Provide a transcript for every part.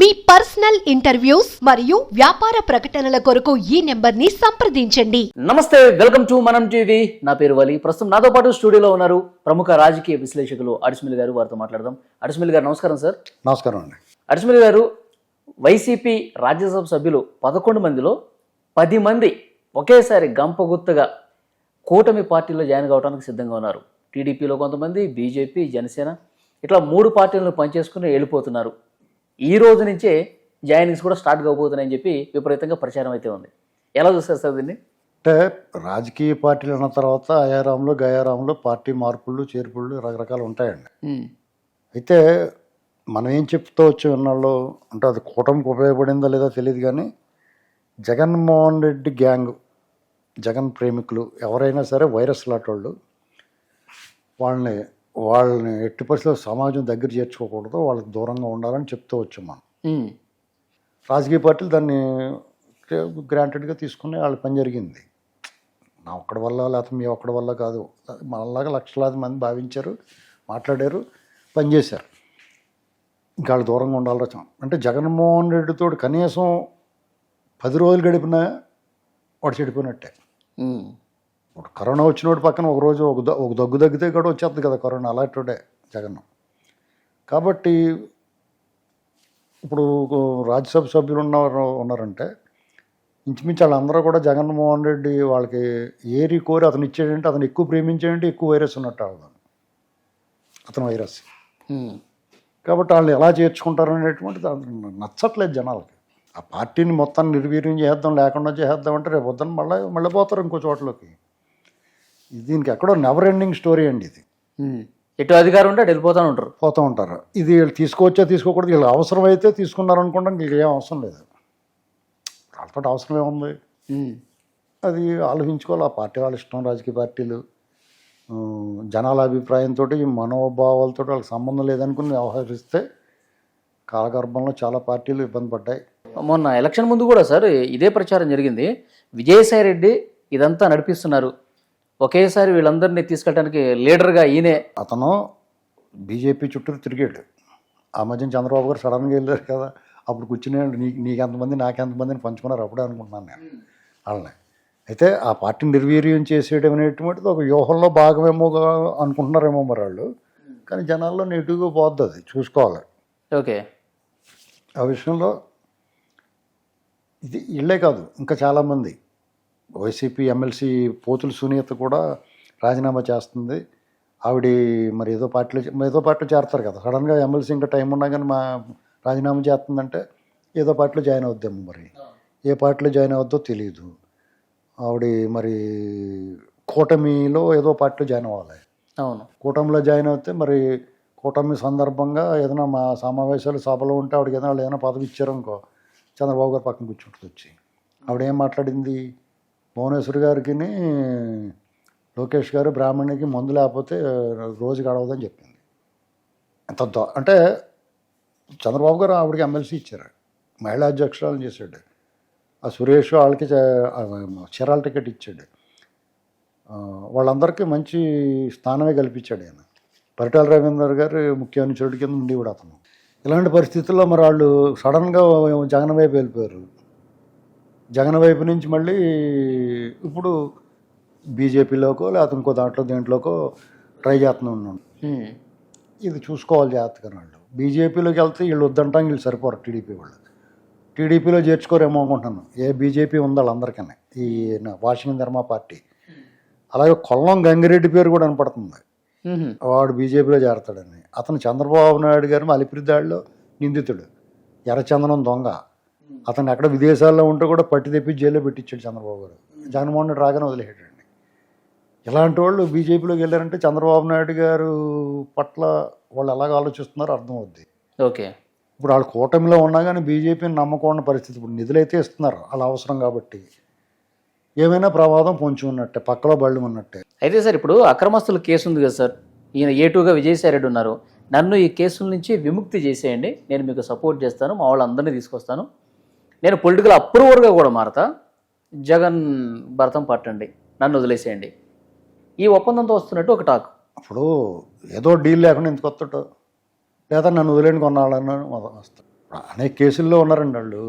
మీ personal interviews మరియు వ్యాపార ప్రకటనల కొరకు ఈ నెంబర్ని సంప్రదించండి. నమస్తే వెల్కమ్ టు మనం టీవీ. నా పేరు వలి. ప్రస్తుతం నాతో పాటు స్టూడియోలో ఉన్నారు ప్రముఖ రాజకీయ విశ్లేషకులు అడిసిమిల్ గారు. వారితో మాట్లాడదాం. అడిసిమిల్ గారు నమస్కారం సార్. నమస్కారం అండి. అడిసిమిల్ గారు వైసీపీ రాజ్యసభ సభ్యులు పదకొండు మందిలో పది మంది ఒకేసారి గంపగుత్తగా కూటమి పార్టీలో జాయిన్ కావడానికి సిద్ధంగా ఉన్నారు. టీడీపీలో కొంతమంది బీజేపీ జనసేన ఇట్లా మూడు పార్టీలను పనిచేసుకుని వెళ్ళిపోతున్నారు. ఈ రోజు నుంచే జాయినింగ్స్ కూడా స్టార్ట్ కాబోతున్నాయని చెప్పి విపరీతంగా ప్రచారం అయితే ఉంది. ఎలా చూస్తారు సార్ దీన్ని? అంటే రాజకీయ పార్టీలు అన్న తర్వాత అయారాంలో గయారాంలో పార్టీ మార్పులు చేర్పులు రకరకాలు ఉంటాయండి. అయితే మనం ఏం చెప్తూ వచ్చి ఉన్నాళ్ళు అంటే అది కూటమికి ఉపయోగపడిందో లేదో తెలియదు కానీ జగన్మోహన్ రెడ్డి గ్యాంగ్ జగన్ ప్రేమికులు ఎవరైనా సరే వైరస్ లాంటి వాళ్ళని వాళ్ళని ఎట్టి పరిస్థితుల్లో సమాజం దగ్గర చేర్చుకోకూడదు వాళ్ళకి దూరంగా ఉండాలని చెప్తూ వచ్చాం మనం. రాజకీయ పార్టీలు దాన్ని గ్రాంటెడ్గా తీసుకుని వాళ్ళ పని జరిగింది. నా ఒక్కడి వల్ల లేకపోతే మీ ఒక్కడి వల్ల కాదు. మనలాగా లక్షలాది మంది భావించారు మాట్లాడారు పనిచేశారు ఇంకా వాళ్ళు దూరంగా ఉండాలి రచన అంటే జగన్మోహన్ రెడ్డితో కనీసం పది రోజులు గడిపినా వాడు చెడిపోయినట్టే. ఇప్పుడు కరోనా వచ్చినోడి పక్కన ఒక రోజు ఒక ఒక దగ్గు దగ్గితే కూడా వచ్చేస్తుంది కదా కరోనా అలాంటి జగన్. కాబట్టి ఇప్పుడు రాజ్యసభ సభ్యులు ఉన్నారు ఉన్నారంటే ఇంచుమించు వాళ్ళందరూ కూడా జగన్మోహన్ రెడ్డి వాళ్ళకి ఏరి కోరి అతను ఇచ్చేటంటే అతను ఎక్కువ ప్రేమించేయంటే ఎక్కువ వైరస్ ఉన్నట్టు అవుదాం అతను వైరస్. కాబట్టి వాళ్ళు ఎలా చేర్చుకుంటారు అనేటువంటిది నచ్చట్లేదు జనాలకి. ఆ పార్టీని మొత్తం నిర్వీర్యం చేద్దాం లేకుండా చేద్దాం అంటే రేపు పొద్దున్న మళ్ళీ మళ్ళీ పోతారు ఇంకో చోట్లోకి. దీనికి ఎక్కడో నెవర్ ఎండింగ్ స్టోరీ అండి ఇది. ఎటు అధికారం ఉంటే అటు వెళ్ళిపోతూ ఉంటారు. పోతూ ఉంటారు. ఇది వీళ్ళు తీసుకోవచ్చా తీసుకోకూడదు వీళ్ళు అవసరం అయితే తీసుకున్నారు అనుకుంటే వీళ్ళకి ఏం అవసరం లేదు. వాళ్ళతో అవసరం ఏముంది. అది ఆలోచించుకోవాలి. ఆ పార్టీ వాళ్ళ ఇష్టం రాజకీయ పార్టీలు. జనాల అభిప్రాయంతో ఈ మనోభావాలతో వాళ్ళకి సంబంధం లేదనుకుని వ్యవహరిస్తే కాలగర్భంలో చాలా పార్టీలు ఇబ్బంది పడ్డాయి. మొన్న ఎలక్షన్ ముందు కూడా సార్ ఇదే ప్రచారం జరిగింది. విజయసాయి రెడ్డి ఇదంతా నడిపిస్తున్నారు. ఒకేసారి వీళ్ళందరినీ తీసుకెళ్ళడానికి లీడర్గా ఈయనే. అతను బీజేపీ చుట్టూ తిరిగాడు. ఆ మధ్యన చంద్రబాబు గారు సడన్గా వెళ్ళారు కదా. అప్పుడు కూర్చుని నీకు నీకు ఎంతమంది నాకు ఎంతమందిని పంచుకున్నారు? అప్పుడే అనుకుంటున్నాను నేను వాళ్ళని. అయితే ఆ పార్టీని నిర్వీర్యం చేసేయడం అనేటువంటిది ఒక వ్యూహంలో భాగమేమో అనుకుంటున్నారేమో మరి వాళ్ళు. కానీ జనాల్లో నెగిటివ్గా పోద్ది అది చూసుకోవాలి. ఓకే. ఆ విషయంలో ఇది ఇళ్ళే కాదు ఇంకా చాలామంది. వైసీపీ ఎమ్మెల్సీ పోతుల సునీత కూడా రాజీనామా చేస్తుంది. ఆవిడ మరి ఏదో పార్టీలో ఏదో పార్టీలో చేరతారు కదా. సడన్గా ఎమ్మెల్సీ ఇంకా టైం ఉన్నా కానీ మా రాజీనామా చేస్తుందంటే ఏదో పార్టీలో జాయిన్ అవుద్దేమో మరి. ఏ పార్టీలో జాయిన్ అవుద్దో తెలియదు ఆవిడ మరి కూటమిలో ఏదో పార్టీలో జాయిన్ అవ్వాలి. అవును. కూటమిలో జాయిన్ అవుతే మరి కూటమి సందర్భంగా ఏదైనా మా సమావేశాలు సభలో ఉంటే ఆవిడకి ఏదైనా వాళ్ళు ఏదైనా పదవి ఇచ్చారనుకో చంద్రబాబు గారు పక్కన కూర్చుంటుంది వచ్చి. ఆవిడ ఏం మాట్లాడింది? భువనేశ్వర్ గారికి లోకేష్ గారు బ్రాహ్మణికి మందు లేకపోతే రోజు గడవదని చెప్పింది. ఎంత అంటే చంద్రబాబు గారు ఆవిడకి ఎమ్మెల్సీ ఇచ్చారు. మహిళా అధ్యక్షురాలు చేశాడు. ఆ సురేష్ వాళ్ళకి చీరాల టికెట్ ఇచ్చాడు. వాళ్ళందరికీ మంచి స్థానమే కల్పించాడు ఆయన. పరిటాల రవీందర్ గారు ముఖ్య అనుచరుడి కింద ఉండి కూడా అతను. ఇలాంటి పరిస్థితుల్లో మరి వాళ్ళు సడన్గా జగన్ వైపు వెళ్ళిపోయారు. జగన్ వైపు నుంచి మళ్ళీ ఇప్పుడు బీజేపీలోకో లేకపోతే ఇంకో దాంట్లో దేంట్లోకో ట్రై చేస్తూనే ఉన్నాం ఉమ్. ఇది చూసుకోవాలి జాగ్రత్తగా వాళ్ళు బీజేపీలోకి వెళ్తే వీళ్ళు వద్దంటాం వీళ్ళు సరిపోరు టీడీపీ వాళ్ళు టీడీపీలో చేర్చుకోరేమో అనుకుంటున్నాను. ఏ బీజేపీ ఉంది వాళ్ళందరికీ ఈ వాషింగ్ ధర్మ పార్టీ. అలాగే కొల్లం గంగిరెడ్డి పేరు కూడా వినపడుతుంది. ఉహు. వాడు బీజేపీలో చేరతాడని. అతను చంద్రబాబు నాయుడు గారి అలిపిరి దాడిలో నిందితుడు. ఎర్రచందనం దొంగ. అతను ఎక్కడ విదేశాల్లో ఉంటే కూడా పట్టి తెప్పి జైల్లో పెట్టించాడు చంద్రబాబు గారు. జగన్మోహన్ రెడ్డి రాగానే వదిలేసాడండి ఇలాంటి వాళ్ళు బీజేపీలోకి వెళ్ళారంటే చంద్రబాబు నాయుడు గారు పట్ల వాళ్ళు ఎలాగ ఆలోచిస్తున్నారో అర్థమవుద్ది ఓకే. ఇప్పుడు వాళ్ళు కూటమిలో ఉన్నా కానీ బీజేపీని నమ్మకం పరిస్థితి ఇప్పుడు నిధులైతే ఇస్తున్నారు. వాళ్ళ అవసరం కాబట్టి. ఏమైనా ప్రమాదం పొంచి ఉన్నట్టే పక్కలో బళ్ళు ఉన్నట్టే. అయితే సార్ ఇప్పుడు అక్రమస్తుల కేసు ఉంది కదా సార్. ఈయన ఏ టూగా విజయసాయి రెడ్డి ఉన్నారు. నన్ను ఈ కేసుల నుంచి విముక్తి చేసేయండి. నేను మీకు సపోర్ట్ చేస్తాను. మా వాళ్ళందరినీ తీసుకొస్తాను. నేను పొలిటికల్ అప్రూవర్గా కూడా మారతా. జగన్ భరతం పట్టండి నన్ను వదిలేసేయండి. ఈ ఒప్పందంతో వస్తున్నట్టు ఒక టాక్. అప్పుడు ఏదో డీల్ లేకుండా ఎందుకు వస్తాడు? లేదా నన్ను వదిలేని కొన్నాళ్ళని వస్తాడు. అనేక కేసుల్లో ఉన్నారండి వాళ్ళు.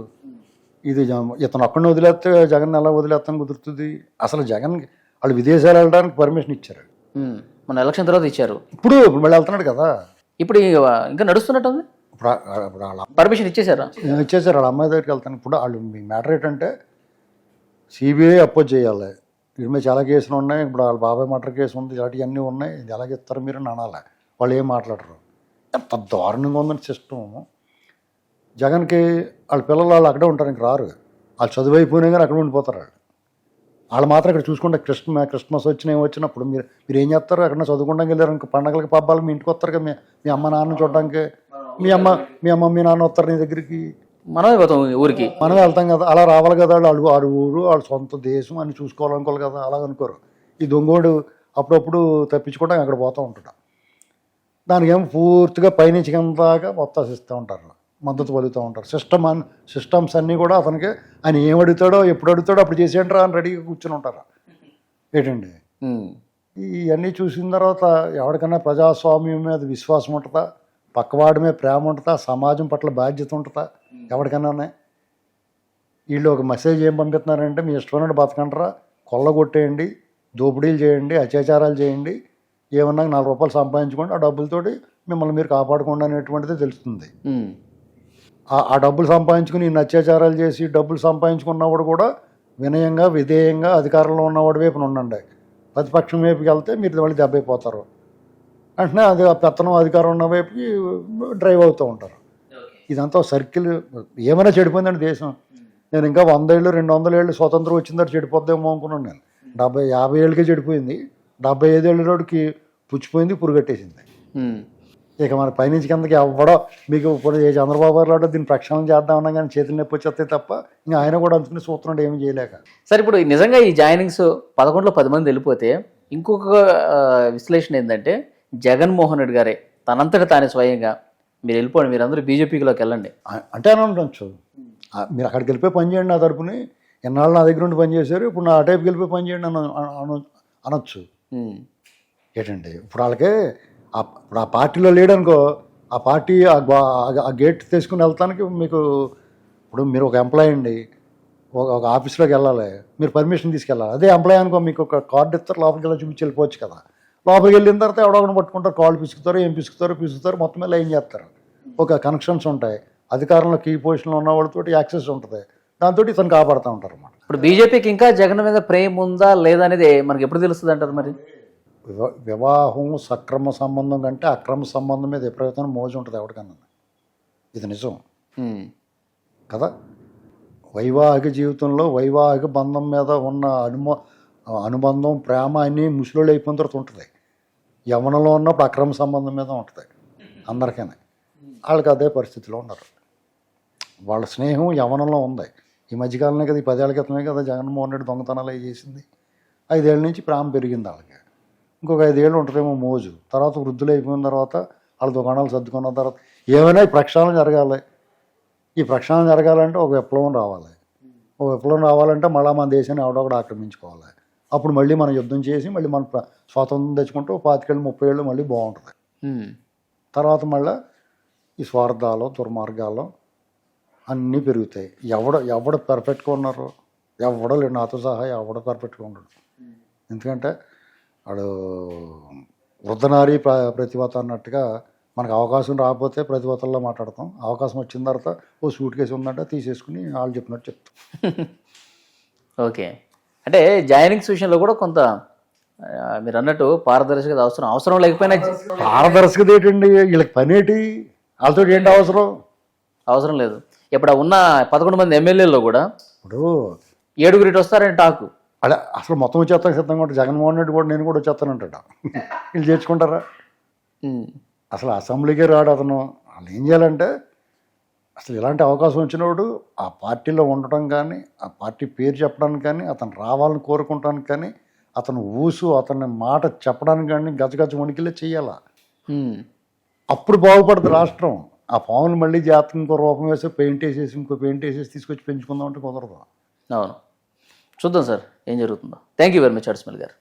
ఇది ఇతను ఒక్కడిని వదిలేస్తే జగన్ ఎలా వదిలేస్తాను కుదురుతుంది? అసలు జగన్ వాళ్ళు విదేశాలు వెళ్ళడానికి పర్మిషన్ ఇచ్చారు. మన ఎలక్షన్ తర్వాత ఇచ్చారు. ఇప్పుడు ఇప్పుడు మళ్ళీ వెళ్తున్నాడు కదా. ఇప్పుడు ఇంకా నడుస్తున్నట్టుంది? ఇప్పుడు వాళ్ళ పర్మిషన్ ఇచ్చేసారా నేను ఇచ్చేసారు వాళ్ళ అమ్మాయి దగ్గరికి వెళ్తాను. ఇప్పుడు వాళ్ళు మీ మ్యాటర్ ఏంటంటే సిబిఐ అపోజ్ చేయాలి. వీడి మీద చాలా కేసులు ఉన్నాయి. ఇప్పుడు వాళ్ళ బాబాయ్ మర్డర్ కేసు ఉంది ఇలాంటివన్నీ ఉన్నాయి. ఇది ఎలాగ ఇస్తారు మీరు అని అనాలి. వాళ్ళు ఏం మాట్లాడరు. ఎంత దారుణంగా ఉందని సిస్టమ్ జగన్కి వాళ్ళ పిల్లలు వాళ్ళు అక్కడే ఉంటారు ఇంక రారు. వాళ్ళు చదువు అయిపోయినా కానీ అక్కడ ఉండిపోతారు వాళ్ళు. వాళ్ళు మాత్రం ఇక్కడ చూసుకుంటే క్రిస్మ క్రిస్మస్ వచ్చిన ఏం వచ్చినప్పుడు మీరు మీరు ఏం చేస్తారు? ఎక్కడ చదువుకోవడానికి వెళ్ళారు ఇంకా పండగలకి పబ్బాలు మీ ఇంటికి వస్తారు కదా మీ మీ అమ్మ నాన్న చూడడానికి. మీ అమ్మ మీ అమ్మ మీ నాన్న వస్తారు నీ దగ్గరికి? మనమే పోతాం ఊరికి. మనం వెళ్తాం కదా అలా రావాలి కదా వాళ్ళు? ఆడు ఊరు వాళ్ళ సొంత దేశం అని చూసుకోవాలనుకోవాలి కదా అలా అనుకోరు. ఈ దొంగోడు అప్పుడప్పుడు తప్పించుకోవడానికి అక్కడ పోతూ ఉంటాడు దానికి ఏమో పూర్తిగా పైనుంచి కింద దాకా మొత్తం ఇస్తూ ఉంటారు. మద్దతు పలుకుతూ ఉంటారు. సిస్టమ్ అన్ సిస్టమ్స్ అన్నీ కూడా అతనికి ఆయన ఏం అడుగుతాడో ఎప్పుడు అడుగుతాడో అప్పుడు చేసేయండి రా అని రెడీగా కూర్చొని ఉంటారు. ఏంటండి. ఇవన్నీ చూసిన తర్వాత ఎవరికైనా ప్రజాస్వామ్యం మీద విశ్వాసం ఉంటుందా? పక్కవాడి మీద ప్రేమ ఉంటుందా? సమాజం పట్ల బాధ్యత ఉంటుందా? ఎవరికైనా వీళ్ళు ఒక మెసేజ్ ఏం పంపిస్తున్నారంటే మీ ఇష్టమైనట్టు బతకంటారా కొల్లగొట్టేయండి. దోపిడీలు చేయండి. అత్యాచారాలు చేయండి. ఏమన్నా నాలుగు రూపాయలు సంపాదించుకోండి. ఆ డబ్బులతోటి మిమ్మల్ని మీరు కాపాడుకోండి అనేటువంటిది తెలుస్తుంది. ఆ- డబ్బులు సంపాదించుకుని ఇన్ని అత్యాచారాలు చేసి డబ్బులు సంపాదించుకున్నవాడు కూడా వినయంగా విధేయంగా అధికారంలో ఉన్నవాడి వైపున ఉండండి. ప్రతిపక్షం వైపుకి వెళ్తే మీరు మళ్ళీ దెబ్బైపోతారు వెంటనే అది పెత్తనం అధికారం ఉన్న వైపుకి డ్రైవ్ అవుతూ ఉంటారు. ఇదంతా సర్కిల్ ఏమైనా చెడిపోయిందండి దేశం. నేను ఇంకా వంద ఏళ్ళు రెండు వందల ఏళ్ళు స్వతంత్రం వచ్చిందంటే చెడిపోద్దేమో అనుకున్నాను నేను. డెబ్బై యాభై ఏళ్ళకే చెడిపోయింది. డెబ్బై ఐదు ఏళ్ళకి పుచ్చిపోయింది పురుగట్టేసింది. ఇక మన పైనుంచి కిందకి ఎవ్వడో మీకు ఇప్పుడు ఏ చంద్రబాబు గారు దీన్ని ప్రక్షాళన చేద్దామన్నా కానీ చేతులు నొప్పి వచ్చేస్తే తప్ప ఇంకా ఆయన కూడా అందుకుని సూత్రం ఏమీ చేయలేక. సరే ఇప్పుడు నిజంగా ఈ జాయినింగ్స్ పదకొండులో పది మంది వెళ్ళిపోతే ఇంకొక విశ్లేషణ ఏంటంటే జగన్మోహన్ రెడ్డి గారే తనంతట తానే స్వయంగా మీరు వెళ్ళిపోండి మీరు అందరూ బీజేపీలోకి వెళ్ళండి. అంటే అని ఉండొచ్చు మీరు అక్కడికి వెళ్ళిపోయి పని చేయండి నా తరపుని. ఎన్నాళ్ళు నా దగ్గర ఉండి పని చేశారు ఇప్పుడు నా టైప్కి వెళ్ళిపోయి పని చేయండి అని అన- అన- అనొచ్చు. ఏంటండి ఇప్పుడు వాళ్ళకి ఆ ఇప్పుడు ఆ పార్టీలో లేడనుకో ఆ పార్టీ ఆ గేట్ తీసుకుని వెళ్తానికి మీకు ఇప్పుడు మీరు ఒక ఎంప్లాయ్ అండి ఒక ఒక ఆఫీస్లోకి వెళ్ళాలి మీరు పర్మిషన్ తీసుకెళ్ళాలి. అదే ఎంప్లాయ్ అనుకో మీకు ఒక కార్డు ఇస్తారు లోపలికి వెళ్ళి చూపించి వెళ్ళిపోవచ్చు కదా. లోపలికి వెళ్ళిన తర్వాత ఎవడో ఒకటి పట్టుకుంటారు కాళ్ళు పిసుకుతారు ఏం పిసుకుతారు పిసుకుతారు మొత్తం మీద ఏం చేస్తారు. ఒక కనెక్షన్స్ ఉంటాయి. అధికారంలో కీ పొజిషన్లో ఉన్న వాళ్ళతో యాక్సెస్ ఉంటుంది. దాంతో ఇతను కాపాడుతూ ఉంటారు అన్నమాట. ఇప్పుడు బీజేపీకి ఇంకా జగన్ మీద ప్రేమ ఉందా లేదా అనేది మనకి ఎప్పుడు తెలుస్తుంది అంటారు మరి? వివా వివాహం సక్రమ సంబంధం కంటే అక్రమ సంబంధం మీద ఎప్పుడైతే మోజు ఉంటుంది ఎవరికన్నా. ఇది నిజం. కదా? వైవాహిక జీవితంలో వైవాహిక బంధం మీద ఉన్న అనుమ అనుబంధం ప్రేమ అన్నీ ముసలోళ్ళు అయిపోయిన తర్వాత ఉంటుంది. యవనంలో ఉన్నప్పుడు అక్రమ సంబంధం మీద ఉంటుంది. అందరికైనా. వాళ్ళకి అదే పరిస్థితిలో ఉన్నారు. వాళ్ళ స్నేహం యవనంలో ఉంది. ఈ మధ్యకాలంలో కదా ఈ పదేళ్ళ క్రితమే కదా జగన్మోహన్ రెడ్డి దొంగతనాలు అవి చేసింది. ఐదేళ్ళ నుంచి ప్రేమ పెరిగింది వాళ్ళకి. ఇంకొక ఐదేళ్ళు ఉంటుందేమో మోజు. తర్వాత వృద్ధులు అయిపోయిన తర్వాత వాళ్ళ దుకాణాలు సర్దుకున్న తర్వాత ఏమైనా ఈ ప్రక్షాళన జరగాలి. ఈ ప్రక్షాళన జరగాలంటే ఒక విప్లవం రావాలి. ఒక విప్లవం రావాలంటే మళ్ళీ మన దేశాన్ని ఎవడొకడు ఆక్రమించుకోవాలి. అప్పుడు మళ్ళీ మనం యుద్ధం చేసి మళ్ళీ మన స్వాతంత్రం తెచ్చుకుంటూ పాతికేళ్ళు ముప్పై ఏళ్ళు మళ్ళీ బాగుంటుంది. తర్వాత మళ్ళీ ఈ స్వార్థాలు దుర్మార్గాలు అన్నీ పెరుగుతాయి. ఎవడ ఎవడ పర్ఫెక్ట్గా ఉన్నారు ఎవడో లేడు నాతో సహా ఎవడ పర్ఫెక్ట్గా ఉండడు. ఎందుకంటే వాడు వృద్ధనారి ప్ర ప్రతిభత అన్నట్టుగా మనకు అవకాశం రాకపోతే ప్రతిభతల్లో మాట్లాడతాం. అవకాశం వచ్చిన తర్వాత ఓ సూట్ కేసు ఉందంటే తీసేసుకుని వాళ్ళు చెప్పినట్టు చెప్తాం. ఓకే. అంటే జాయినింగ్స్ విషయంలో కూడా కొంత మీరు అన్నట్టు పారదర్శకత అవసరం అవసరం లేకపోయినా పారదర్శకత ఏంటండి? వీళ్ళకి పని ఏంటి వాళ్ళతో ఏంటి అవసరం? అవసరం లేదు. ఇప్పుడు ఉన్న పదకొండు మంది ఎమ్మెల్యేల్లో కూడా ఇప్పుడు ఏడుగురు ఇటు వస్తారని టాకు. అలా అసలు మొత్తం వచ్చేస్తాను సిద్ధంగా ఉంటాడు జగన్మోహన్ రెడ్డి కూడా నేను కూడా వచ్చేస్తానంటాడు? వీళ్ళు చేర్చుకుంటారా. అసలు అసెంబ్లీకే రాడు అతను. వాళ్ళు ఏం చేయాలంటే అసలు ఇలాంటి అవకాశం వచ్చినప్పుడు ఆ పార్టీలో ఉండటం కానీ ఆ పార్టీ పేరు చెప్పడానికి కానీ అతను రావాలని కోరుకుంటానికి కానీ అతను ఊసు అతని మాట చెప్పడానికి కానీ గజగజ వణికిలే చెయ్యాలా. అప్పుడు బాగుపడుతుంది రాష్ట్రం. ఆ పాములు మళ్ళీ జాతకం ఇంకో రూపం వేసి పెయింట్ వేసేసి ఇంకో పెయింట్ వేసేసి తీసుకొచ్చి పెంచుకుందాం అంటే కుదరదు. అవును. చూద్దాం సార్ ఏం జరుగుతుందో. థ్యాంక్ యూ వెరీ మచ్ అడ్స్మల్ గారు.